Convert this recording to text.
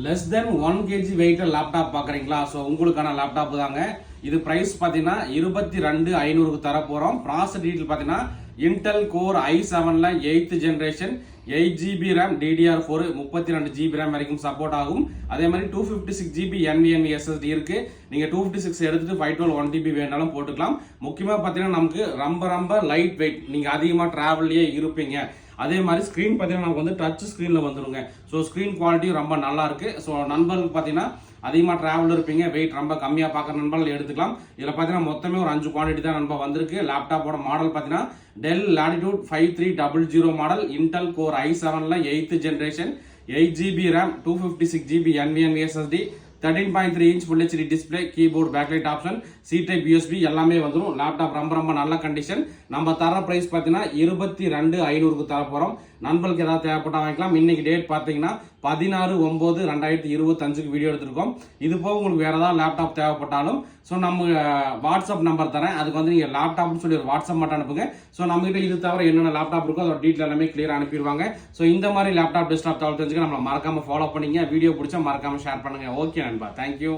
Less than one KG வெயிட்டில் laptop பார்க்குறீங்களா so உங்களுக்கான லேப்டாப் தாங்க. இது ப்ரைஸ் பார்த்தீங்கன்னா இருபத்தி ரெண்டு ஐநூறுக்கு தர போகிறோம் ப்ராசஸ் டீட்டெயில் பார்த்தீங்கன்னா இன்டெல் கோர் ஐ செவனில் eighth generation eight GB RAM DDR four முப்பத்தி ரெண்டு ஜிபி ரேம் வரைக்கும் சப்போர்ட் ஆகும். அதே மாதிரி two fifty six GB N N SSD இருக்கு. நீங்கள் டூ ஃபிஃப்டி சிக்ஸ் எடுத்துட்டு ஃபைவ் டுவெல் ஒன் ஜிபி வேணாலும் போட்டுக்கலாம். முக்கியமாக பார்த்தீங்கன்னா நமக்கு ரொம்ப ரொம்ப லைட் வெயிட் நீங்கள் அதிகமாக ட்ராவல்லையே இருப்பீங்க. அதே மாதிரி ஸ்க்ரீன் பார்த்தீங்கன்னா நமக்கு வந்து டச் ஸ்க்ரீனில் வந்துடுங்க ஸோ ஸ்க்ரீன் குவாலிட்டி ரொம்ப நல்லா இருக்கு. ஸோ நண்பர்களுக்கு பார்த்தீங்கன்னா அதிகமாக டிராவல் இருப்பீங்க. வெயிட் ரொம்ப கம்மியாக பார்க்குற நண்பர்கள் எடுத்துக்கலாம். இதில் பார்த்தீங்கன்னா மொத்தமே ஒரு அஞ்சு குவாலிட்டி தான் நண்பர் வந்திருக்கு. லேப்டாப்போட மாடல் பார்த்தீங்கன்னா Dell Latitude five three double zero model Intel core I செவனில் eighth generation eight GB RAM two fifty six GB N V N SSD thirteen point three inch full HD display keyboard backlight option C type USB எல்லாமே வந்துடும் laptop ரொம்ப ரொம்ப நல்ல condition நம்ம தர price பார்த்தீங்கன்னா இருபத்தி ரெண்டு ஐநூறுக்கு தர போகிறோம் நண்பர்களுக்கு ஏதாவது தேவைப்பட்டா வாங்கிக்கலாம். இன்னைக்கு டேட் பார்த்தீங்கன்னா பதினாறு ஒம்பது ரெண்டாயிரத்தி இருபத்தஞ்சுக்கு வீடியோ எடுத்திருக்கோம். இது போக உங்களுக்கு வேறு ஏதாவது லேப்டாப் தேவைப்பட்டாலும் ஸோ நம்ம வாட்ஸ்அப் நம்பர் தரேன். அதுக்கு வந்து நீங்கள் லேப்டாப்னு சொல்லி ஒரு வாட்ஸ்அப் மட்டும் அனுப்புங்க. ஸோ நம்மகிட்ட இது தவிர என்னென்ன லேப்டாப் இருக்கோ அதோட டீட்டெயில் எல்லாமே கிளியர் அனுப்பிடுவாங்க. ஸோ இந்த மாதிரி லேப்டாப் டெஸ்க்டாப் தகவல் தெரிஞ்சுக்க நம்மளை மறக்காமல் ஃபாலோ பண்ணிங்க. வீடியோ பிடிச்சா மறக்காமல் ஷேர் பண்ணுங்கள் ஓகே நண்பா. தேங்க்யூ